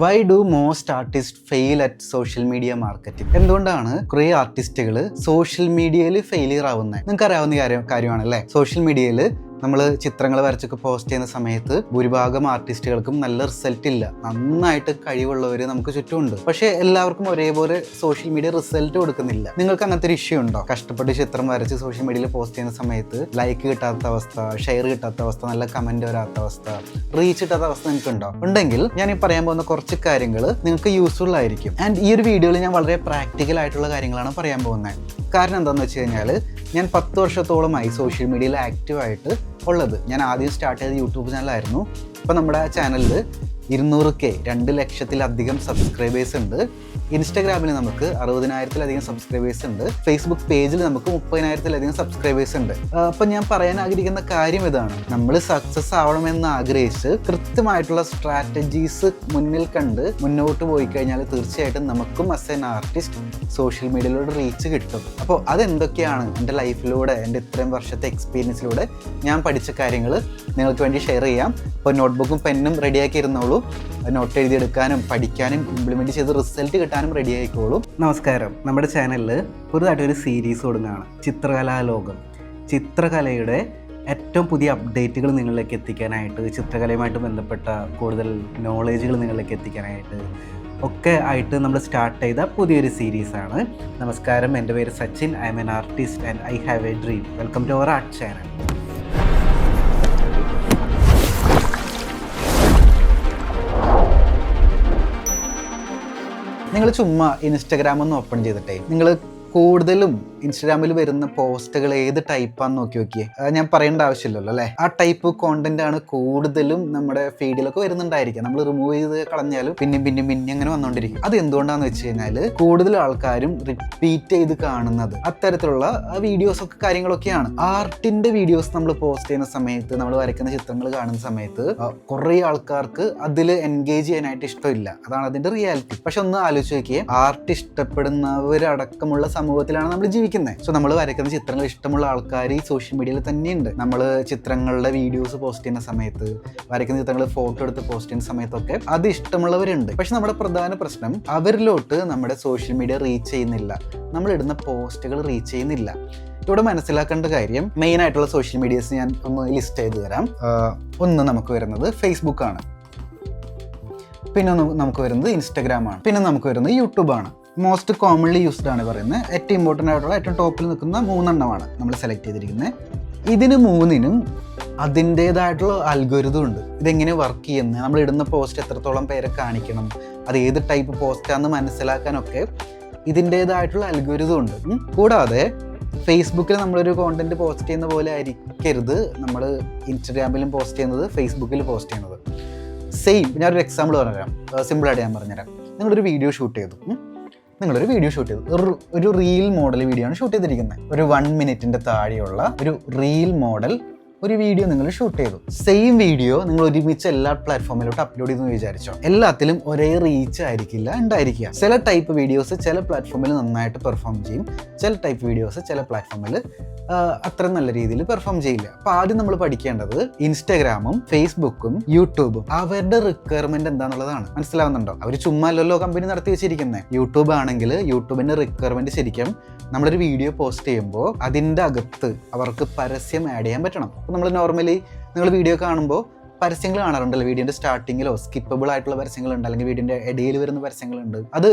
Why do most artist fail at social media marketing എന്തുകൊണ്ടാണ് കുറേ ആർട്ടിസ്റ്റുകൾ സോഷ്യൽ മീഡിയയിൽ ഫെയിലിയർ ആവുന്നത് നിങ്ങൾക്ക് അറിയാവുന്ന കാര്യം കാര്യമാണല്ലേ? സോഷ്യൽ മീഡിയയിൽ നമ്മൾ ചിത്രങ്ങൾ വരച്ചൊക്കെ പോസ്റ്റ് ചെയ്യുന്ന സമയത്ത് ഭൂരിഭാഗം ആർട്ടിസ്റ്റുകൾക്കും നല്ല റിസൾട്ട് ഇല്ല. നന്നായിട്ട് കഴിവുള്ളവർ നമുക്ക് ചുറ്റുമുണ്ട്. പക്ഷേ എല്ലാവർക്കും ഒരേപോലെ സോഷ്യൽ മീഡിയ റിസൾട്ട് കൊടുക്കുന്നില്ല. നിങ്ങൾക്ക് അങ്ങനത്തെ ഒരു ഇഷ്യൂ ഉണ്ടോ? കഷ്ടപ്പെട്ട് ചിത്രം വരച്ച് സോഷ്യൽ മീഡിയയിൽ പോസ്റ്റ് ചെയ്യുന്ന സമയത്ത് ലൈക്ക് കിട്ടാത്ത അവസ്ഥ ഷെയർ കിട്ടാത്ത അവസ്ഥ നല്ല കമന്റ് വരാത്ത അവസ്ഥ റീച്ച് കിട്ടാത്ത അവസ്ഥ നിങ്ങൾക്ക് ഉണ്ടോ? ഉണ്ടെങ്കിൽ ഞാൻ ഈ പറയാൻ പോകുന്ന കുറച്ച് കാര്യങ്ങൾ നിങ്ങൾക്ക് യൂസ്ഫുൾ ആയിരിക്കും. ആൻഡ് ഈ ഒരു വീഡിയോയിൽ ഞാൻ വളരെ പ്രാക്ടിക്കൽ ആയിട്ടുള്ള കാര്യങ്ങളാണ് പറയാൻ പോകുന്നത്. കാരണം എന്താണെന്ന് വെച്ച് കഴിഞ്ഞാൽ ഞാൻ പത്ത് വർഷത്തോളമായി സോഷ്യൽ മീഡിയയിൽ ആക്റ്റീവായിട്ട് ഉള്ളത്. ഞാൻ ആദ്യം സ്റ്റാർട്ട് ചെയ്ത യൂട്യൂബ് ചാനലായിരുന്നു ഇപ്പോൾ നമ്മുടെ ചാനലിൽ ഇരുന്നൂറ് കെ രണ്ട് ലക്ഷത്തിലധികം സബ്സ്ക്രൈബേഴ്സ് ഉണ്ട്. ഇൻസ്റ്റാഗ്രാമിൽ നമുക്ക് അറുപതിനായിരത്തിലധികം സബ്സ്ക്രൈബേഴ്സ് ഉണ്ട്. ഫേസ്ബുക്ക് പേജിൽ നമുക്ക് മുപ്പതിനായിരത്തിലധികം സബ്സ്ക്രൈബേഴ്സ് ഉണ്ട്. അപ്പം ഞാൻ പറയാൻ ആഗ്രഹിക്കുന്ന കാര്യം ഇതാണ്. നമ്മൾ സക്സസ് ആവണമെന്ന് ആഗ്രഹിച്ച് കൃത്യമായിട്ടുള്ള സ്ട്രാറ്റജീസ് മുന്നിൽ കണ്ട് മുന്നോട്ട് പോയി കഴിഞ്ഞാൽ തീർച്ചയായിട്ടും നമുക്കും അസ് എൻ ആർട്ടിസ്റ്റ് സോഷ്യൽ മീഡിയയിലൂടെ റീച്ച് കിട്ടും. അപ്പോൾ അതെന്തൊക്കെയാണ് എന്റെ ലൈഫിലൂടെ എന്റെ ഇത്രയും വർഷത്തെ എക്സ്പീരിയൻസിലൂടെ ഞാൻ പഠിച്ച കാര്യങ്ങൾ നിങ്ങൾക്ക് വേണ്ടി ഷെയർ ചെയ്യാം. അപ്പോൾ നോട്ട്ബുക്കും പെന്നും റെഡിയാക്കി ഇരുന്നോളൂ. നോട്ട് എഴുതിയെടുക്കാനും പഠിക്കാനും ഇംപ്ലിമെന്റ് ചെയ്ത് റിസൾട്ട് കിട്ടാനും റെഡി ആയിക്കോളും. നമസ്കാരം. നമ്മുടെ ചാനലിൽ പുതുതായിട്ടൊരു സീരീസ് തുടങ്ങുകയാണ് ചിത്രകലാലോകം ചിത്രകലയുടെ ഏറ്റവും പുതിയ അപ്ഡേറ്റുകൾ നിങ്ങളിലേക്ക് എത്തിക്കാനായിട്ട് ചിത്രകലയുമായിട്ട് ബന്ധപ്പെട്ട കൂടുതൽ നോളേജുകൾ നിങ്ങളിലേക്ക് എത്തിക്കാനായിട്ട് ഒക്കെ ആയിട്ട് നമ്മൾ സ്റ്റാർട്ട് ചെയ്ത പുതിയൊരു സീരീസാണ് നമസ്കാരം. എന്റെ പേര് Sachin. I'm an artist and I have a dream welcome to our art channel നിങ്ങൾ ചുമ്മാ ഇൻസ്റ്റഗ്രാം ഒന്ന് ഓപ്പൺ ചെയ്തിട്ടേ. നിങ്ങൾ കൂടുതലും ഇൻസ്റ്റഗ്രാമിൽ വരുന്ന പോസ്റ്റുകൾ ഏത് ടൈപ്പാന്ന് നോക്കി നോക്കിയേ? ഞാൻ പറയേണ്ട ആവശ്യമില്ലല്ലോ അല്ലേ? ആ ടൈപ്പ് കോണ്ടന്റ് ആണ് കൂടുതലും നമ്മുടെ ഫീഡിലൊക്കെ വരുന്നുണ്ടായിരിക്കും നമ്മൾ റിമൂവ് ചെയ്ത് കളഞ്ഞാലും പിന്നെയും പിന്നെയും പിന്നെ അങ്ങനെ വന്നുകൊണ്ടിരിക്കും അത് എന്തുകൊണ്ടാന്ന് വെച്ച് കഴിഞ്ഞാൽ കൂടുതൽ ആൾക്കാരും റിപ്പീറ്റ് ചെയ്ത് കാണുന്നത് അത്തരത്തിലുള്ള വീഡിയോസ് ഒക്കെ കാര്യങ്ങളൊക്കെയാണ്. ആർട്ടിന്റെ വീഡിയോസ് നമ്മൾ പോസ്റ്റ് ചെയ്യുന്ന സമയത്ത് നമ്മൾ വരയ്ക്കുന്ന ചിത്രങ്ങൾ കാണുന്ന സമയത്ത് കുറേ ആൾക്കാർക്ക് അതിൽ എൻഗേജ് ചെയ്യാനായിട്ട് ഇഷ്ടമില്ല. അതാണ് അതിന്റെ റിയാലിറ്റി പക്ഷെ ഒന്ന് ആലോചിച്ച് നോക്കിയേ ആർട്ട് ഇഷ്ടപ്പെടുന്നവരടക്കമുള്ള സമൂഹത്തിലാണ് നമ്മൾ ജീവിക്കുന്നത് സോ നമ്മൾ വരയ്ക്കുന്ന ചിത്രങ്ങൾ ഇഷ്ടമുള്ള ആൾക്കാർ ഈ സോഷ്യൽ മീഡിയയിൽ തന്നെയുണ്ട്. നമ്മൾ ചിത്രങ്ങളുടെ വീഡിയോസ് പോസ്റ്റ് ചെയ്യുന്ന സമയത്ത് വരയ്ക്കുന്ന ചിത്രങ്ങൾ ഫോട്ടോ എടുത്ത് പോസ്റ്റ് ചെയ്യുന്ന സമയത്തൊക്കെ അത് ഇഷ്ടമുള്ളവരുണ്ട്. പക്ഷെ നമ്മുടെ പ്രധാന പ്രശ്നം അവരിലോട്ട് നമ്മുടെ സോഷ്യൽ മീഡിയ റീച്ച് ചെയ്യുന്നില്ല. നമ്മൾ ഇടുന്ന പോസ്റ്റുകൾ റീച്ച് ചെയ്യുന്നില്ല. ഇവിടെ മനസ്സിലാക്കേണ്ട കാര്യം മെയിൻ ആയിട്ടുള്ള സോഷ്യൽ മീഡിയസ് ഞാൻ ഒന്ന് ലിസ്റ്റ് ചെയ്ത് തരാം. ഒന്ന് നമുക്ക് വരുന്നത് ഫേസ്ബുക്കാണ് പിന്നെ നമുക്ക് വരുന്നത് ഇൻസ്റ്റഗ്രാമാണ് പിന്നെ നമുക്ക് വരുന്നത് യൂട്യൂബാണ് മോസ്റ്റ് കോമൺലി യൂസ്ഡ് ആണ് പറയുന്നത്. ഏറ്റവും ഇമ്പോർട്ടന്റ് ആയിട്ടുള്ള ഏറ്റവും ടോപ്പിൽ നിൽക്കുന്ന മൂന്നെണ്ണമാണ് നമ്മൾ സെലക്ട് ചെയ്തിരിക്കുന്നത്. ഇതിന് മൂന്നിനും അതിന്റേതായിട്ടുള്ള അൽഗോരിതം ഉണ്ട്. ഇതെങ്ങനെ വർക്ക് ചെയ്യുന്നത്? നമ്മൾ ഇടുന്ന പോസ്റ്റ് എത്രത്തോളം പേരെ കാണിക്കണം? അത് ഏത് ടൈപ്പ് പോസ്റ്റാണെന്ന് മനസ്സിലാക്കാനൊക്കെ ഇതിന്റേതായിട്ടുള്ള അൽഗോരിതം ഉണ്ട്. കൂടാതെ ഫേസ്ബുക്കിൽ നമ്മളൊരു കോണ്ടന്റ് പോസ്റ്റ് ചെയ്യുന്ന പോലെ ആയിരിക്കരുത്. നമ്മൾ ഇൻസ്റ്റഗ്രാമിലും പോസ്റ്റ് ചെയ്യുന്നത് ഫേസ്ബുക്കിൽ പോസ്റ്റ് ചെയ്യുന്നത്. സെയിം ഞാനൊരു എക്സാമ്പിൾ പറഞ്ഞുതരാം. സിമ്പിളായിട്ട് ഞാൻ പറഞ്ഞുതരാം. നിങ്ങളൊരു വീഡിയോ ഷൂട്ട് ചെയ്തു. നിങ്ങളൊരു വീഡിയോ ഷൂട്ട് ചെയ്തു. ഒരു റീൽ മോഡൽ വീഡിയോ ആണ് ഷൂട്ട് ചെയ്തിരിക്കുന്നത്. ഒരു വൺ മിനിറ്റിന്റെ താഴെയുള്ള ഒരു റീൽ മോഡൽ ഒരു വീഡിയോ നിങ്ങൾ ഷൂട്ട് ചെയ്തു. സെയിം വീഡിയോ നിങ്ങൾ ഒരുമിച്ച് എല്ലാ പ്ലാറ്റ്ഫോമിലോട്ട് അപ്ലോഡ് ചെയ്തെന്ന് വിചാരിച്ചോ. എല്ലാത്തിലും ഒരേ റീച്ച് ആയിരിക്കില്ല ഉണ്ടായിരിക്കുക. ചില ടൈപ്പ് വീഡിയോസ് ചില പ്ലാറ്റ്ഫോമിൽ നന്നായിട്ട് പെർഫോം ചെയ്യും. ചില ടൈപ്പ് വീഡിയോസ് ചില പ്ലാറ്റ്ഫോമിൽ അത്ര നല്ല രീതിയിൽ പെർഫോം ചെയ്യില്ല. അപ്പൊ ആദ്യം നമ്മൾ പഠിക്കേണ്ടത് ഇൻസ്റ്റാഗ്രാമും ഫേസ്ബുക്കും യൂട്യൂബും അവരുടെ റിക്വയർമെന്റ് എന്താണുള്ളതാണ് മനസ്സിലാവുന്നുണ്ടോ? അവർ ചുമ്മാ അല്ലല്ലോ കമ്പനി നടത്തി വെച്ചിരിക്കുന്നത് യൂട്യൂബ് ആണെങ്കിൽ യൂട്യൂബിന്റെ റിക്വയർമെന്റ് ശരിക്കും നമ്മളൊരു വീഡിയോ പോസ്റ്റ് ചെയ്യുമ്പോൾ അതിന്റെ അകത്ത് അവർക്ക് പരസ്യം ആഡ് ചെയ്യാൻ പറ്റണം. അപ്പോൾ നമ്മൾ നോർമലി നിങ്ങൾ വീഡിയോ കാണുമ്പോൾ പരസ്യങ്ങൾ കാണാറുണ്ടല്ലോ വീഡിയോന്റെ സ്റ്റാർട്ടിങ്ങിലോ സ്കിപ്പബിൾ ആയിട്ടുള്ള പരസ്യങ്ങളുണ്ട് അല്ലെങ്കിൽ വീഡിയോന്റെ ഇടയിൽ വരുന്ന പരസ്യങ്ങളുണ്ട്. അത്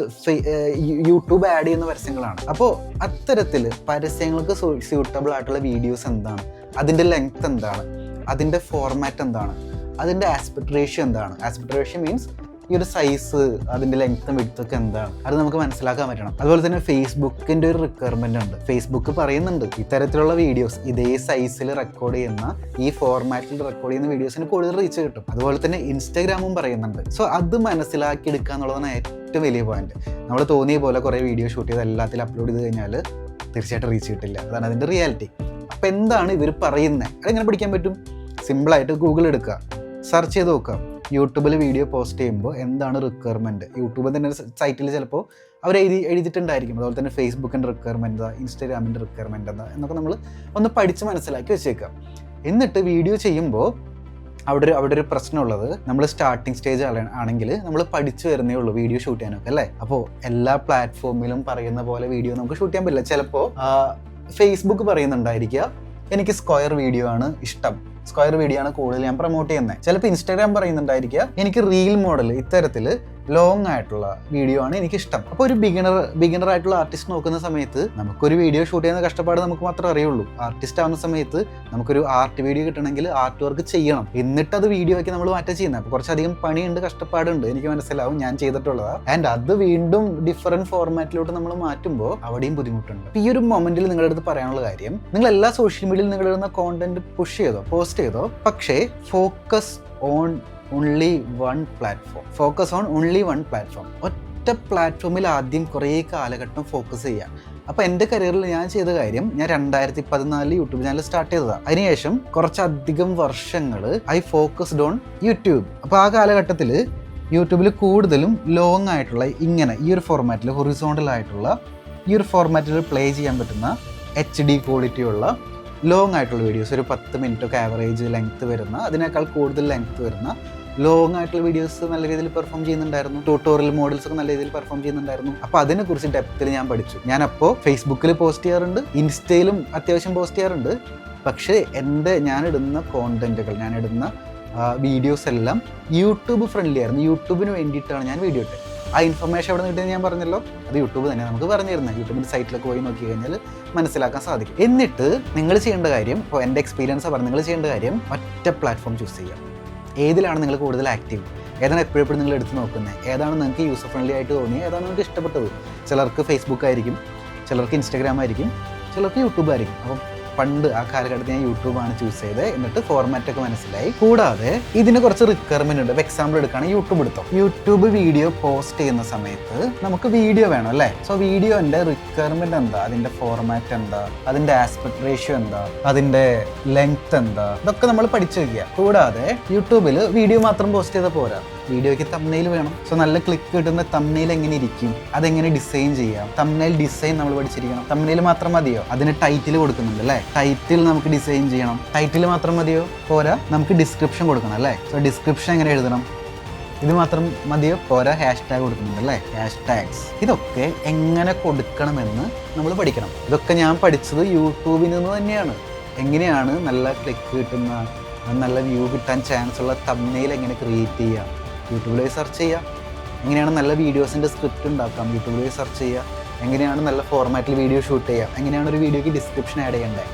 യൂട്യൂബ് ആഡ് ചെയ്യുന്ന പരസ്യങ്ങളാണ്. അപ്പോൾ അത്തരത്തിൽ പരസ്യങ്ങൾക്ക് സ്യൂട്ടബിൾ ആയിട്ടുള്ള വീഡിയോസ് എന്താണ്? അതിന്റെ ലെങ്ത് എന്താണ്? അതിന്റെ ഫോർമാറ്റ് എന്താണ്? അതിന്റെ ആസ്പെക്ട് എന്താണ്? ആസ്പെക്ട് മീൻസ് ഈ ഒരു സൈസ് അതിന്റെ ലെങ്ത്തും വിടുത്തൊക്കെ എന്താണ്? അത് നമുക്ക് മനസ്സിലാക്കാൻ പറ്റണം. അതുപോലെ തന്നെ ഫേസ്ബുക്കിന്റെ ഒരു റിക്വയർമെന്റ് ഉണ്ട്. ഫേസ്ബുക്ക് പറയുന്നുണ്ട് ഇത്തരത്തിലുള്ള വീഡിയോസ് ഇതേ സൈസിൽ റെക്കോർഡ് ചെയ്യുന്ന ഈ ഫോർമാറ്റിൽ റെക്കോർഡ് ചെയ്യുന്ന വീഡിയോസിന് കൂടുതൽ റീച്ച് കിട്ടും. അതുപോലെ തന്നെ ഇൻസ്റ്റാഗ്രാമും പറയുന്നുണ്ട്. സോ അത് മനസ്സിലാക്കി എടുക്കുക എന്നുള്ളതാണ് ഏറ്റവും വലിയ പോയിന്റ് നമ്മൾ തോന്നിയ പോലെ കുറേ വീഡിയോ ഷൂട്ട് ചെയ്ത് എല്ലാത്തിലും അപ്ലോഡ് ചെയ്ത് കഴിഞ്ഞാൽ തീർച്ചയായിട്ടും റീച്ച് കിട്ടില്ല. അതാണ് അതിന്റെ റിയാലിറ്റി അപ്പോൾ എന്താണ് ഇവർ പറയുന്നത് അതെങ്ങനെ പഠിക്കാൻ പറ്റും? സിമ്പിളായിട്ട് ഗൂഗിൾ എടുക്കുക. സെർച്ച് ചെയ്ത് നോക്കുക. യൂട്യൂബിൽ വീഡിയോ പോസ്റ്റ് ചെയ്യുമ്പോൾ എന്താണ് റിക്വയർമെന്റ് യൂട്യൂബിൽ തന്നെ സൈറ്റിൽ ചിലപ്പോൾ അവർ എഴുതി എഴുതിയിട്ടുണ്ടായിരിക്കും. അതുപോലെ തന്നെ ഫേസ്ബുക്കിന്റെ റിക്വയർമെന്റ് എന്താ ഇൻസ്റ്റാഗ്രാമിന്റെ റിക്വയർമെന്റ് എന്താ എന്നൊക്കെ നമ്മൾ ഒന്ന് പഠിച്ച് മനസ്സിലാക്കി വെച്ചേക്കാം എന്നിട്ട് വീഡിയോ ചെയ്യുമ്പോൾ അവിടെ ഒരു അവിടെ ഒരു പ്രശ്നമുള്ളത് നമ്മൾ സ്റ്റാർട്ടിങ് സ്റ്റേജ് ആണെങ്കിൽ നമ്മൾ പഠിച്ചു വരുന്നേ ഉള്ളൂ വീഡിയോ ഷൂട്ട് ചെയ്യാനൊക്കെ അല്ലേ? അപ്പോൾ എല്ലാ പ്ലാറ്റ്ഫോമിലും പറയുന്ന പോലെ വീഡിയോ നമുക്ക് ഷൂട്ട് ചെയ്യാൻ പറ്റില്ല. ചിലപ്പോൾ ഫേസ്ബുക്ക് പറയുന്നുണ്ടായിരിക്കുക എനിക്ക് സ്ക്വയർ വീഡിയോ ആണ് ഇഷ്ടം. സ്ക്വയർ വീഡിയോ ആണ് കൂടുതൽ ഞാൻ പ്രൊമോട്ട് ചെയ്യുന്നത് ചിലപ്പോൾ ഇൻസ്റ്റാഗ്രാം പറയുന്നുണ്ടായിരിക്കുക. എനിക്ക് റീൽ മോഡൽ ഇത്തരത്തിൽ ലോങ് ആയിട്ടുള്ള വീഡിയോ ആണ് എനിക്കിഷ്ടം. അപ്പോൾ ഒരു ബിഗിനർ ബിഗിനർ ആയിട്ടുള്ള ആർട്ടിസ്റ്റ് നോക്കുന്ന സമയത്ത് നമുക്കൊരു വീഡിയോ ഷൂട്ട് ചെയ്യുന്ന കഷ്ടപ്പാട് നമുക്ക് മാത്രമേ അറിയുള്ളൂ. ആർട്ടിസ്റ്റ് ആവുന്ന സമയത്ത് നമുക്കൊരു ആർട്ട് വീഡിയോ കിട്ടണമെങ്കിൽ ആർട്ട് വർക്ക് ചെയ്യണം. എന്നിട്ട് അത് വീഡിയോ ആക്കി നമ്മൾ മാറ്റം ചെയ്യുന്നത് അപ്പോൾ കുറച്ചധികം പണിയുണ്ട് കഷ്ടപ്പാടുണ്ട്. എനിക്ക് മനസ്സിലാവും ഞാൻ ചെയ്തിട്ടുള്ളതാണ് ആൻഡ് അത് വീണ്ടും ഡിഫറെന്റ് ഫോർമാറ്റിലോട്ട് നമ്മൾ മാറ്റുമ്പോൾ അവിടെയും ബുദ്ധിമുട്ടുണ്ട്. ഈ ഒരു മൊമെന്റിൽ നിങ്ങളുടെ അടുത്ത് പറയാനുള്ള കാര്യം നിങ്ങൾ എല്ലാ സോഷ്യൽ മീഡിയയിൽ നിങ്ങൾ ഇടുന്ന കോണ്ടന്റ് പുഷ് ചെയ്തോ പോസ്റ്റ് ചെയ്തോ പക്ഷേ focus on only one platform focus on only one platform ഒറ്റ പ്ലാറ്റ്ഫോമിൽ ആദ്യം കുറേ കാലഘട്ടം ഫോക്കസ് ചെയ്യുക അപ്പോൾ എന്റെ കരിയറിൽ ഞാൻ ചെയ്ത കാര്യം ഞാൻ രണ്ടായിരത്തി പതിനാലിൽ യൂട്യൂബ് ചാനൽ സ്റ്റാർട്ട് ചെയ്തതാണ് അതിനുശേഷം കുറച്ചധികം വർഷങ്ങൾ ഐ ഫോക്കസ്ഡ് ഓൺ യൂട്യൂബ് അപ്പോൾ ആ കാലഘട്ടത്തിൽ യൂട്യൂബിൽ കൂടുതലും ലോങ് ആയിട്ടുള്ള ഇങ്ങനെ ഈ ഒരു ഫോർമാറ്റിൽ ഹൊറിസോണ്ടൽ ആയിട്ടുള്ള ഈ ഒരു ഫോർമാറ്റിൽ പ്ലേ ചെയ്യാൻ പറ്റുന്ന എച്ച് ഡി ക്വാളിറ്റിയുള്ള ലോങ് ആയിട്ടുള്ള വീഡിയോസ് ഒരു പത്ത് മിനിറ്റ് ഒക്കെ ആവറേജ് ലെങ്ത് വരുന്ന അതിനേക്കാൾ കൂടുതൽ ലെങ്ത് വരുന്ന ലോങ് ആയിട്ടുള്ള വീഡിയോസ് നല്ല രീതിയിൽ പെർഫോം ചെയ്യുന്നുണ്ടായിരുന്നു. ട്യൂട്ടോറിയൽ മോഡൽസ് ഒക്കെ നല്ല രീതിയിൽ പെർഫോം ചെയ്യുന്നുണ്ടായിരുന്നു. അപ്പോൾ അതിനെക്കുറിച്ച് ഡെപ്തിൽ ഞാൻ പഠിച്ചു. ഞാൻ അപ്പോൾ ഫേസ്ബുക്കിൽ പോസ്റ്റ് ചെയ്യാറുണ്ട് ഇൻസ്റ്റയിലും അത്യാവശ്യം പോസ്റ്റ് ചെയ്യാറുണ്ട്. പക്ഷേ എന്റെ ഞാനിടുന്ന കോണ്ടന്റുകൾ ഞാനിടുന്ന വീഡിയോസ് എല്ലാം യൂട്യൂബ് ഫ്രണ്ട്ലി ആയിരുന്നു. യൂട്യൂബിന് വേണ്ടിയിട്ടാണ് ഞാൻ വീഡിയോ ഇട്ടത്. ആ ഇൻഫർമേഷൻ എവിടെ നിന്ന് ഞാൻ പറഞ്ഞല്ലോ? അത് യൂട്യൂബ് തന്നെ നമുക്ക് പറഞ്ഞു തരുന്നത് യൂട്യൂബിന്റെ സൈറ്റിലൊക്കെ പോയി നോക്കി കഴിഞ്ഞാൽ മനസ്സിലാക്കാൻ സാധിക്കും. എന്നിട്ട് നിങ്ങൾ ചെയ്യേണ്ട കാര്യം ഇപ്പോൾ എന്റെ എക്സ്പീരിയൻസ് പറഞ്ഞു നിങ്ങൾ ചെയ്യേണ്ട കാര്യം ഒറ്റ പ്ലാറ്റ്ഫോം ചൂസ് ചെയ്യുക. ഏതിലാണ് നിങ്ങൾ കൂടുതൽ ആക്റ്റീവ് ഏതാണ് എപ്പോഴെപ്പോഴും നിങ്ങൾ എടുത്ത് നോക്കുന്നത് ഏതാണ് നിങ്ങൾക്ക് യൂസർ ഫ്രണ്ട്ലി ആയിട്ട് തോന്നിയത് ഏതാണ് നിങ്ങൾക്ക് ഇഷ്ടപ്പെട്ടത്? ചിലർക്ക് ഫേസ്ബുക്ക് ആയിരിക്കും ചിലർക്ക് ഇൻസ്റ്റാഗ്രാം ആയിരിക്കും ചിലർക്ക് യൂട്യൂബ് ആയിരിക്കും. അപ്പം പണ്ട് ആ കാലഘട്ടത്തിൽ ഞാൻ യൂട്യൂബാണ് ചൂസ് ചെയ്ത് എന്നിട്ട് ഫോർമാറ്റ് ഒക്കെ മനസ്സിലായി. കൂടാതെ ഇതിന് കുറച്ച് റിക്വയർമെന്റ് ഉണ്ട്. എക്സാമ്പിൾ എടുക്കുകയാണെങ്കിൽ യൂട്യൂബ് എടുത്തോ. യൂട്യൂബ് വീഡിയോ പോസ്റ്റ് ചെയ്യുന്ന സമയത്ത് നമുക്ക് വീഡിയോ വേണം അല്ലേ? സോ വീഡിയോന്റെ റിക്വയർമെന്റ് എന്താ? അതിന്റെ ഫോർമാറ്റ് എന്താ? അതിന്റെ ആസ്പെക്ട് റേഷ്യോ എന്താ? അതിന്റെ ലെങ്ത് എന്താ? ഇതൊക്കെ നമ്മൾ പഠിച്ചു വെക്കുക. കൂടാതെ യൂട്യൂബിൽ വീഡിയോ മാത്രം പോസ്റ്റ് ചെയ്താൽ പോരാ. വീഡിയോയ്ക്ക് തമ്മനയിൽ വേണം. സോ നല്ല ക്ലിക്ക് കിട്ടുന്ന തമ്മനയിൽ എങ്ങനെ ഇരിക്കും? അതെങ്ങനെ ഡിസൈൻ ചെയ്യാം? തമ്മനയിൽ ഡിസൈൻ നമ്മൾ പഠിച്ചിരിക്കണം. തമ്മനയിൽ മാത്രം മതിയോ? അതിന് ടൈറ്റിൽ കൊടുക്കുന്നുണ്ട് അല്ലേ? ടൈറ്റിൽ നമുക്ക് ഡിസൈൻ ചെയ്യണം. ടൈറ്റിൽ മാത്രം മതിയോ? പോരാ നമുക്ക് ഡിസ്ക്രിപ്ഷൻ കൊടുക്കണം അല്ലേ? സോ ഡിസ്ക്രിപ്ഷൻ എങ്ങനെ എഴുതണം? ഇത് മാത്രം മതിയോ? പോരാ ഹാഷ് ടാഗ് കൊടുക്കുന്നുണ്ട് അല്ലേ? ഹാഷ് ടാഗ്സ് ഇതൊക്കെ എങ്ങനെ കൊടുക്കണമെന്ന് നമ്മൾ പഠിക്കണം. ഇതൊക്കെ ഞാൻ പഠിച്ചത് യൂട്യൂബിൽ നിന്ന് തന്നെയാണ്. എങ്ങനെയാണ് നല്ല ക്ലിക്ക് കിട്ടുന്ന നല്ല വ്യൂ കിട്ടാൻ ചാൻസ് ഉള്ള തമ്മയിൽ എങ്ങനെ ക്രിയേറ്റ് ചെയ്യാം? യൂട്യൂബിൽ സെർച്ച് ചെയ്യുക. എങ്ങനെയാണ് നല്ല വീഡിയോസിന്റെ സ്ക്രിപ്റ്റ് ഉണ്ടാക്കാം? യൂട്യൂബിൽ സെർച്ച് ചെയ്യുക. എങ്ങനെയാണ് നല്ല ഫോർമാറ്റിൽ വീഡിയോ ഷൂട്ട് ചെയ്യുക? എങ്ങനെയാണ് ഒരു വീഡിയോയ്ക്ക് ഡിസ്ക്രിപ്ഷൻ ആഡ് ചെയ്യേണ്ടത്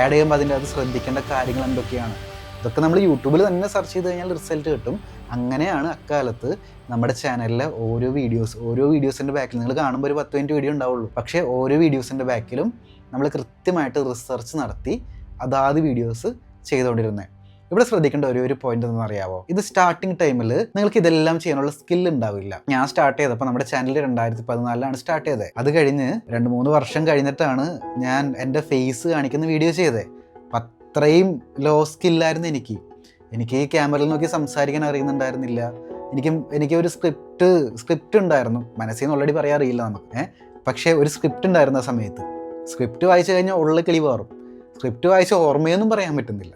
ആഡ് ചെയ്യുമ്പോൾ അതിന്റെ അത് ശ്രദ്ധിക്കേണ്ട കാര്യങ്ങൾ എന്തൊക്കെയാണ്? ഇതൊക്കെ നമ്മൾ യൂട്യൂബിൽ തന്നെ സെർച്ച് ചെയ്ത് കഴിഞ്ഞാൽ റിസൾട്ട് കിട്ടും. അങ്ങനെയാണ് അക്കാലത്ത് നമ്മുടെ ചാനലിലെ ഓരോ വീഡിയോസ് ഓരോ വീഡിയോസിന്റെ ബാക്കിൽ നിങ്ങൾ കാണുമ്പോൾ ഒരു പത്ത് മിനിറ്റ് വീഡിയോ ഉണ്ടാവുള്ളൂ. പക്ഷേ ഓരോ വീഡിയോസിന്റെ ബാക്കിലും നമ്മൾ കൃത്യമായിട്ട് റിസർച്ച് നടത്തി അതാത് വീഡിയോസ് ചെയ്തുകൊണ്ടിരുന്നത് ഇവിടെ ശ്രദ്ധിക്കേണ്ട ഒരു ഒരു പോയിന്റ് എന്ന് അറിയാവോ? ഇത് സ്റ്റാർട്ടിംഗ് ടൈമിൽ നിങ്ങൾക്ക് ഇതെല്ലാം ചെയ്യാനുള്ള സ്കിൽ ഉണ്ടാവില്ല. ഞാൻ സ്റ്റാർട്ട് ചെയ്തപ്പോൾ നമ്മുടെ ചാനൽ രണ്ടായിരത്തി പതിനാലിലാണ് സ്റ്റാർട്ട് ചെയ്തത്. അത് കഴിഞ്ഞ് രണ്ട് മൂന്ന് വർഷം കഴിഞ്ഞിട്ടാണ് ഞാൻ എന്റെ ഫേസ് കാണിക്കുന്ന വീഡിയോ ചെയ്തത്. അപ്പം അത്രയും ലോ സ്കില്ലായിരുന്നു എനിക്ക്. എനിക്ക് ഈ ക്യാമറയിൽ നോക്കി സംസാരിക്കാൻ അറിയുന്നുണ്ടായിരുന്നില്ല. എനിക്ക് എനിക്ക് ഒരു സ്ക്രിപ്റ്റ് സ്ക്രിപ്റ്റ് ഉണ്ടായിരുന്നു. മനസ്സിൽ നിന്ന് ഓൾറെഡി പറയാൻ അറിയില്ല നമുക്ക്. പക്ഷേ ഒരു സ്ക്രിപ്റ്റ് ഉണ്ടായിരുന്ന സമയത്ത്. സ്ക്രിപ്റ്റ് വായിച്ചു കഴിഞ്ഞാൽ ഉള്ളിൽ കിളി പാറും സ്ക്രിപ്റ്റ് വായിച്ച ഓർമ്മയൊന്നും പറയാൻ പറ്റുന്നില്ല.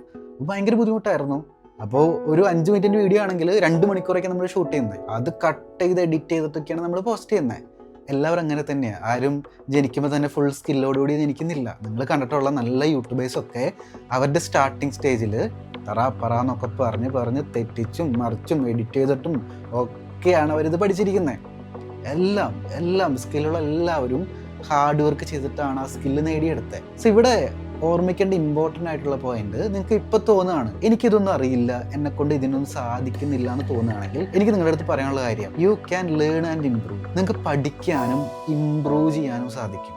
ഭയങ്കര ബുദ്ധിമുട്ടായിരുന്നു. അപ്പോൾ ഒരു അഞ്ച് മിനിറ്റിന്റെ വീഡിയോ ആണെങ്കിൽ രണ്ട് മണിക്കൂറൊക്കെ നമ്മൾ ഷൂട്ട് ചെയ്യുന്നത് അത് കട്ട് ചെയ്ത് എഡിറ്റ് ചെയ്തിട്ടൊക്കെയാണ് നമ്മൾ പോസ്റ്റ് ചെയ്യുന്നത് എല്ലാവരും അങ്ങനെ തന്നെയാണ് ആരും ജനിക്കുമ്പോൾ തന്നെ ഫുൾ സ്കില്ലോടുകൂടി ജനിക്കുന്നില്ല. നിങ്ങൾ കണ്ടിട്ടുള്ള നല്ല യൂട്യൂബേഴ്സൊക്കെ അവരുടെ സ്റ്റാർട്ടിങ് സ്റ്റേജിൽ തറ പറ എന്നൊക്കെ പറഞ്ഞ് പറഞ്ഞ് തെറ്റിച്ചും മറിച്ചും എഡിറ്റ് ചെയ്തിട്ടും ഒക്കെയാണ് അവരിത് പഠിച്ചിരിക്കുന്നത് എല്ലാം എല്ലാം സ്കില്ലുള്ള എല്ലാവരും ഹാർഡ് വർക്ക് ചെയ്തിട്ടാണ് ആ സ്കില്ല് നേടിയെടുത്തത് സോ ഇവിടെ ഓർമ്മിക്കേണ്ട ഇമ്പോർട്ടന്റ് ആയിട്ടുള്ള പോയിന്റ് നിങ്ങൾക്ക് ഇപ്പോൾ തോന്നുകയാണ് എനിക്കിതൊന്നും അറിയില്ല എന്നെ കൊണ്ട് ഇതിനൊന്നും സാധിക്കുന്നില്ല എന്ന് തോന്നുകയാണെങ്കിൽ എനിക്ക് നിങ്ങളുടെ അടുത്ത് പറയാനുള്ള കാര്യം you can learn and improve നിങ്ങൾക്ക് പഠിക്കാനും ഇംപ്രൂവ് ചെയ്യാനും സാധിക്കും.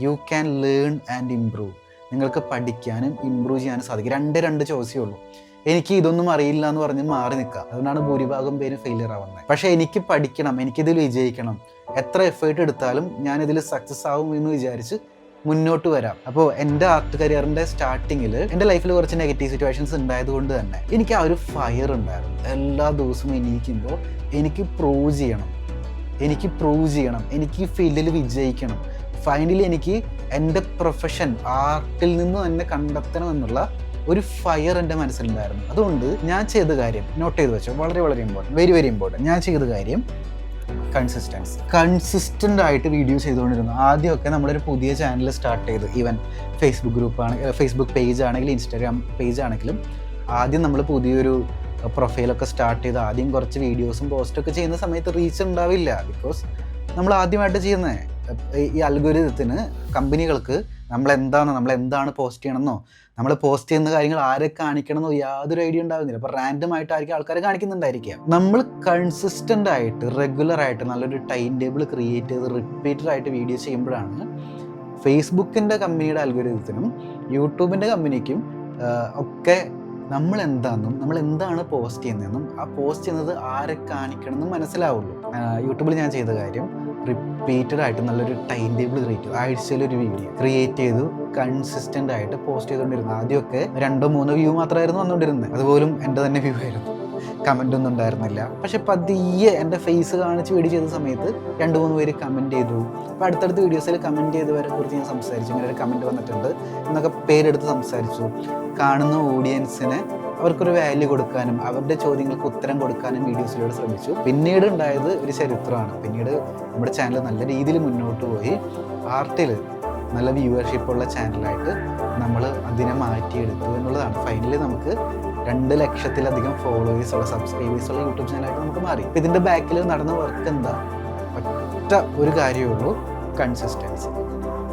You can learn and improve നിങ്ങൾക്ക് പഠിക്കാനും ഇംപ്രൂവ് ചെയ്യാനും സാധിക്കും. രണ്ട് രണ്ട് ചോയ്സേ ഉള്ളൂ. എനിക്ക് ഇതൊന്നും അറിയില്ല എന്ന് പറഞ്ഞ് മാറി നിൽക്കുക. അതുകൊണ്ടാണ് ഭൂരിഭാഗം പേര് ഫെയിലിയർ ആവുന്നത്. പക്ഷേ എനിക്ക് പഠിക്കണം എനിക്കിതിൽ വിജയിക്കണം. എത്ര എഫേർട്ട് എടുത്താലും ഞാനിതിൽ സക്സസ് ആവും എന്ന് വിചാരിച്ച് മുന്നോട്ട് വരാം. അപ്പോൾ എന്റെ ആർട്ട് കരിയറിന്റെ സ്റ്റാർട്ടിങ്ങിൽ എന്റെ ലൈഫിൽ കുറച്ച് നെഗറ്റീവ് സിറ്റുവേഷൻസ് ഉണ്ടായതുകൊണ്ട് തന്നെ എനിക്ക് ആ ഒരു ഫയർ ഉണ്ടായിരുന്നു. എല്ലാ ദിവസവും എണീക്കുമ്പോൾ എനിക്ക് പ്രൂവ് ചെയ്യണം. എനിക്ക് പ്രൂവ് ചെയ്യണം. എനിക്ക് ഈ ഫീൽഡിൽ വിജയിക്കണം. ഫൈനലി എനിക്ക് എന്റെ പ്രൊഫഷൻ ആർട്ടിൽ നിന്ന് തന്നെ കണ്ടെത്തണം എന്നുള്ള ഒരു ഫയർ എന്റെ മനസ്സിലുണ്ടായിരുന്നു. അതുകൊണ്ട് ഞാൻ ചെയ്ത കാര്യം നോട്ട് ചെയ്ത് വെച്ചോ വളരെ വളരെ ഇമ്പോർട്ടന്റ് വെരി വെരി ഇമ്പോർട്ടന്റ് ഞാൻ ചെയ്ത കാര്യം കൺസിസ്റ്റൻസി. കൺസിസ്റ്റന്റ് ആയിട്ട് വീഡിയോസ് ചെയ്തുകൊണ്ടിരുന്നു. ആദ്യമൊക്കെ നമ്മളൊരു പുതിയ ചാനൽ സ്റ്റാർട്ട് ചെയ്തു ഈവൻ ഫേസ്ബുക്ക് ഗ്രൂപ്പാണ് ഫേസ്ബുക്ക് പേജ് ആണെങ്കിലും ഇൻസ്റ്റാഗ്രാം പേജ് ആണെങ്കിലും ആദ്യം നമ്മൾ പുതിയൊരു പ്രൊഫൈലൊക്കെ സ്റ്റാർട്ട് ചെയ്ത് ആദ്യം കുറച്ച് വീഡിയോസും പോസ്റ്റൊക്കെ ചെയ്യുന്ന സമയത്ത് റീച്ച് ഉണ്ടാവില്ല. ബിക്കോസ് നമ്മൾ ആദ്യമായിട്ട് ചെയ്യുന്നത്. ഈ അൽഗോരിതത്തിന് കമ്പനികൾക്ക് നമ്മൾ എന്താണ് നമ്മൾ എന്താണ് പോസ്റ്റ് ചെയ്യണമെന്നോ നമ്മൾ പോസ്റ്റ് ചെയ്യുന്ന കാര്യങ്ങൾ ആരെ കാണിക്കണമെന്നോ യാതൊരു ഐഡിയ ഉണ്ടാകുന്നില്ല അപ്പോൾ റാൻഡം ആയിട്ടായിരിക്കും ആൾക്കാരെ കാണിക്കുന്നുണ്ടായിരിക്കുക. നമ്മൾ കൺസിസ്റ്റന്റ് ആയിട്ട് റെഗുലർ ആയിട്ട് നല്ലൊരു ടൈം ടേബിൾ ക്രിയേറ്റ് ചെയ്ത് റിപ്പീറ്റഡ് ആയിട്ട് വീഡിയോ ചെയ്യുമ്പോഴാണ് ഫേസ്ബുക്കിന്റെ കമ്പനിയുടെ അൽഗോരിതത്തിനും യൂട്യൂബിന്റെ കമ്പനിക്കും ഒക്കെ നമ്മൾ എന്താണെന്നും നമ്മൾ എന്താണ് പോസ്റ്റ് ചെയ്യുന്നതെന്നും ആ പോസ്റ്റ് ചെയ്യുന്നത് ആരെ കാണിക്കണമെന്നും മനസ്സിലാവുള്ളൂ. യൂട്യൂബിൽ ഞാൻ ചെയ്ത കാര്യം റിപ്പീറ്റഡ് ആയിട്ട് നല്ലൊരു ടൈം ടേബിൾ ക്രിയേറ്റ് ചെയ്തു ആഴ്ചയിൽ ഒരു വീഡിയോ ക്രിയേറ്റ് ചെയ്തു കൺസിസ്റ്റന്റ് ആയിട്ട് പോസ്റ്റ് ചെയ്തുകൊണ്ടിരുന്നു. ആദ്യമൊക്കെ രണ്ടോ മൂന്നോ വ്യൂ മാത്രമായിരുന്നു വന്നുകൊണ്ടിരുന്നത്. അതുപോലും എന്റെ തന്നെ വ്യൂ ആയിരുന്നു. കമന്റ് ഒന്നും ഉണ്ടായിരുന്നില്ല പക്ഷെ പതിയെ എന്റെ ഫേസ് കാണിച്ച് വീഡിയോ ചെയ്ത സമയത്ത് രണ്ട് മൂന്ന് പേര് കമന്റ് ചെയ്തു. അപ്പോൾ അടുത്തടുത്ത വീഡിയോസിൽ കമന്റ് ചെയ്തവരെ കുറിച്ച് ഞാൻ സംസാരിച്ചു. ഇങ്ങനെ ഒരു കമന്റ് വന്നിട്ടുണ്ട്. എന്നൊക്കെ പേരെടുത്ത് സംസാരിച്ചു. കാണുന്ന ഓഡിയൻസിനെ അവർക്കൊരു വാല്യൂ കൊടുക്കാനും അവരുടെ ചോദ്യങ്ങൾക്ക് ഉത്തരം കൊടുക്കാനും വീഡിയോസിലൂടെ ശ്രമിച്ചു. പിന്നീട് ഉണ്ടായത് ഒരു ചരിത്രമാണ്. പിന്നീട് നമ്മുടെ ചാനൽ നല്ല രീതിയിൽ മുന്നോട്ട് പോയി. ആർട്ടിൽ നല്ല വ്യൂവർഷിപ്പുള്ള ചാനലായിട്ട് നമ്മൾ അതിനെ മാറ്റിയെടുത്തു എന്നുള്ളതാണ്. ഫൈനലി നമുക്ക് രണ്ട് ലക്ഷത്തിലധികം ഫോളോവേഴ്സ് ഉള്ള സബ്സ്ക്രൈബേഴ്സ് ഉള്ള യൂട്യൂബ് ചാനലായിട്ട് നമുക്ക് മാറി. ഇതിന്റെ ബാക്കിൽ നടന്ന വർക്ക് എന്താ? ഒറ്റ ഒരു കാര്യമേ ഉള്ളൂ കൺസിസ്റ്റൻസി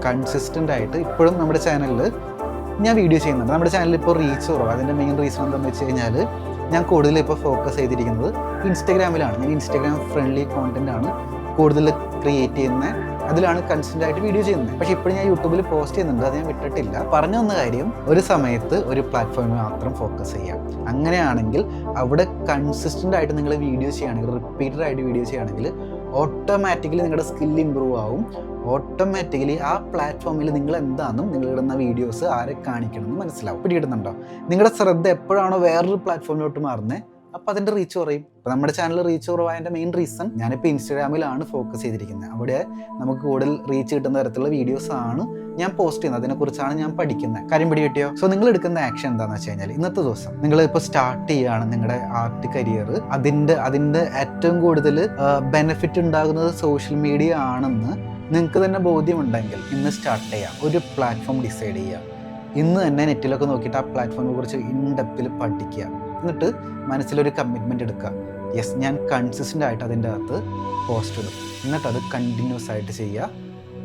കൺസിസ്റ്റന്റ് ആയിട്ട് ഇപ്പോഴും നമ്മുടെ ചാനലിൽ ഞാൻ വീഡിയോ ചെയ്യുന്നുണ്ട്. നമ്മുടെ ചാനലിൽ ഇപ്പോൾ റീച്ച് കുറവ്. അതിന്റെ മെയിൻ റീസൺ എന്താണെന്ന് വെച്ച് കഴിഞ്ഞാൽ ഞാൻ കൂടുതൽ ഇപ്പോൾ ഫോക്കസ് ചെയ്തിരിക്കുന്നത് ഇൻസ്റ്റാഗ്രാമിലാണ് ഞാൻ ഇൻസ്റ്റഗ്രാം ഫ്രണ്ട്ലി കോണ്ടന്റ് ആണ് കൂടുതൽ ക്രിയേറ്റ് ചെയ്യുന്നത് അതിലാണ് കൺസിസ്റ്റന്റ് ആയിട്ട് വീഡിയോ ചെയ്യുന്നത്. പക്ഷേ ഇപ്പോഴും ഞാൻ യൂട്യൂബിൽ പോസ്റ്റ് ചെയ്യുന്നുണ്ട് അത് ഞാൻ വിട്ടിട്ടില്ല. പറഞ്ഞു വന്ന കാര്യം ഒരു സമയത്ത് ഒരു പ്ലാറ്റ്ഫോമിൽ മാത്രം ഫോക്കസ് ചെയ്യാം. അങ്ങനെയാണെങ്കിൽ അവിടെ കൺസിസ്റ്റന്റ് ആയിട്ട് നിങ്ങൾ വീഡിയോ ചെയ്യുകയാണെങ്കിൽ റിപ്പീറ്റഡ് ആയിട്ട് വീഡിയോ ചെയ്യുകയാണെങ്കിൽ ഓട്ടോമാറ്റിക്കലി നിങ്ങളുടെ സ്കിൽ ഇമ്പ്രൂവ് ആവും. ഓട്ടോമാറ്റിക്കലി ആ പ്ലാറ്റ്ഫോമിൽ നിങ്ങൾ എന്താണെന്നും നിങ്ങൾ ഇടുന്ന വീഡിയോസ് ആരെ കാണിക്കണമെന്ന് മനസ്സിലാവും. പിടിയിടുന്നുണ്ടോ നിങ്ങളുടെ ശ്രദ്ധ എപ്പോഴാണോ വേറൊരു പ്ലാറ്റ്ഫോമിലോട്ട് മാറുന്നത്? അപ്പോൾ അതിന്റെ റീച്ച് കുറയും. അപ്പോൾ നമ്മുടെ ചാനൽ റീച്ച് കുറവായതിന്റെ മെയിൻ റീസൺ ഞാനിപ്പോൾ ഇൻസ്റ്റാഗ്രാമിലാണ് ഫോക്കസ് ചെയ്തിരിക്കുന്നത് അവിടെ നമുക്ക് കൂടുതൽ റീച്ച് കിട്ടുന്ന തരത്തിലുള്ള വീഡിയോസ് ആണ് ഞാൻ പോസ്റ്റ് ചെയ്യുന്നത്. അതിനെക്കുറിച്ചാണ് ഞാൻ പഠിക്കുന്നത് കാര്യം പിടി കിട്ടിയോ? സോ നിങ്ങൾ എടുക്കുന്ന ആക്ഷൻ എന്താണെന്ന് വെച്ച് കഴിഞ്ഞാൽ ഇന്നത്തെ ദിവസം നിങ്ങൾ ഇപ്പോൾ സ്റ്റാർട്ട് ചെയ്യുകയാണ് നിങ്ങളുടെ ആർട്ട് കരിയർ അതിന്റെ അതിന്റെ ഏറ്റവും കൂടുതൽ ബെനിഫിറ്റ് ഉണ്ടാകുന്നത് സോഷ്യൽ മീഡിയ ആണെന്ന് നിങ്ങൾക്ക് തന്നെ ബോധ്യമുണ്ടെങ്കിൽ ഇന്ന് സ്റ്റാർട്ട് ചെയ്യാം. ഒരു പ്ലാറ്റ്ഫോം ഡിസൈഡ് ചെയ്യുക ഇന്ന് തന്നെ നെറ്റിലൊക്കെ നോക്കിയിട്ട് ആ പ്ലാറ്റ്ഫോമിനെ കുറിച്ച് ഇൻഡെപ്തിൽ പഠിക്കുക. എന്നിട്ട് മനസ്സിലൊരു കമ്മിറ്റ്മെന്റ് എടുക്കുക. യെസ് ഞാൻ കൺസിസ്റ്റന്റ് ആയിട്ട് അതിന്റെ അകത്ത് പോസ്റ്റ് ഇടും. എന്നിട്ട് അത് കണ്ടിന്യൂസ് ആയിട്ട് ചെയ്യുക.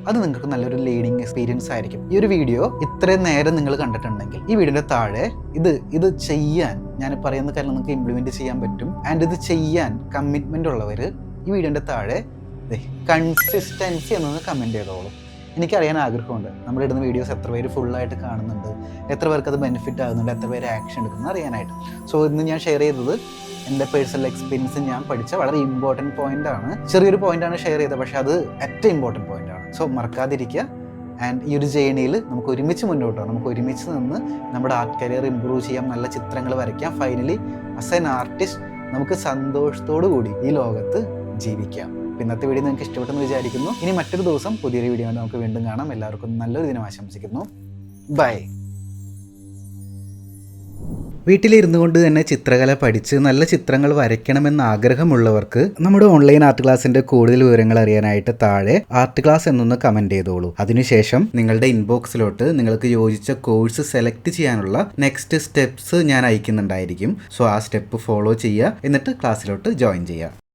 അത് നിങ്ങൾക്ക് നല്ലൊരു ലേണിംഗ് എക്സ്പീരിയൻസ് ആയിരിക്കും. ഈ ഒരു വീഡിയോ ഇത്രയും നേരം നിങ്ങൾ കണ്ടിട്ടുണ്ടെങ്കിൽ ഈ വീഡിയോയുടെ താഴെ ഇത് ഇത് ചെയ്യാൻ ഞാൻ പറയുന്ന കാര്യം നിങ്ങൾക്ക് ഇംപ്ലിമെന്റ് ചെയ്യാൻ പറ്റും. ആൻഡ് ഇത് ചെയ്യാൻ കമ്മിറ്റ്മെന്റ് ഉള്ളവർ ഈ വീഡിയോന്റെ താഴെ കൺസിസ്റ്റൻസി എന്നൊന്ന് കമന്റ് ചെയ്തോളൂ. എനിക്കറിയാൻ ആഗ്രഹമുണ്ട്. നമ്മളിടുന്ന വീഡിയോസ് എത്ര പേര് ഫുള്ളായിട്ട് കാണുന്നുണ്ട് എത്ര പേർക്ക് അത് ബെനിഫിറ്റ് ആകുന്നുണ്ട് എത്ര പേര് ആക്ഷൻ എടുക്കുന്നു അറിയാനായിട്ട്. സോ ഇന്ന് ഞാൻ ഷെയർ ചെയ്തത് എന്റെ പേഴ്സണൽ എക്സ്പീരിയൻസ് ഞാൻ പഠിച്ച വളരെ ഇമ്പോർട്ടന്റ് പോയിന്റ് ആണ്. ചെറിയൊരു പോയിന്റാണ് ഷെയർ ചെയ്തത് പക്ഷേ അത് ഏറ്റവും ഇമ്പോർട്ടന്റ് പോയിന്റ് ആണ്. സോ മറക്കാതിരിക്കുക. ആൻഡ് ഈ ഒരു ജേണിയിൽ നമുക്ക് ഒരുമിച്ച് മുന്നോട്ട് പോകാം. നമുക്ക് ഒരുമിച്ച് നിന്ന് നമ്മുടെ ആർട്ട് കരിയർ ഇമ്പ്രൂവ് ചെയ്യാം നല്ല ചിത്രങ്ങൾ വരയ്ക്കാം. ഫൈനലി അസ് എൻ ആർട്ടിസ്റ്റ് നമുക്ക് സന്തോഷത്തോടു കൂടി ഈ ലോകത്ത് ജീവിക്കാം. ഇന്നത്തെ വീഡിയോ നിങ്ങൾക്ക് ഇഷ്ടപ്പെട്ടെന്ന് വിചാരിക്കുന്നു. ഇനി മറ്റൊരു ദിവസം പുതിയൊരു വീഡിയോ നമുക്ക് വീണ്ടും കാണാം. എല്ലാവർക്കും നല്ലൊരു ദിനം ആശംസിക്കുന്നു. ബൈ വീട്ടിലിരുന്നു കൊണ്ട് തന്നെ ചിത്രകല പഠിച്ച് നല്ല ചിത്രങ്ങൾ വരയ്ക്കണമെന്ന് ആഗ്രഹമുള്ളവർക്ക് നമ്മുടെ ഓൺലൈൻ ആർട്ട് ക്ലാസ്സിന്റെ കൂടുതൽ വിവരങ്ങൾ അറിയാനായിട്ട് താഴെ ആർട്ട് ക്ലാസ് എന്നൊന്ന് കമന്റ് ചെയ്തോളൂ. അതിനുശേഷം നിങ്ങളുടെ ഇൻബോക്സിലോട്ട് നിങ്ങൾക്ക് യോജിച്ച കോഴ്സ് സെലക്ട് ചെയ്യാനുള്ള നെക്സ്റ്റ് സ്റ്റെപ്സ് ഞാൻ അയക്കുന്നുണ്ടായിരിക്കും. സോ ആ സ്റ്റെപ്പ് ഫോളോ ചെയ്യുക. എന്നിട്ട് ക്ലാസ്സിലോട്ട് ജോയിൻ ചെയ്യുക.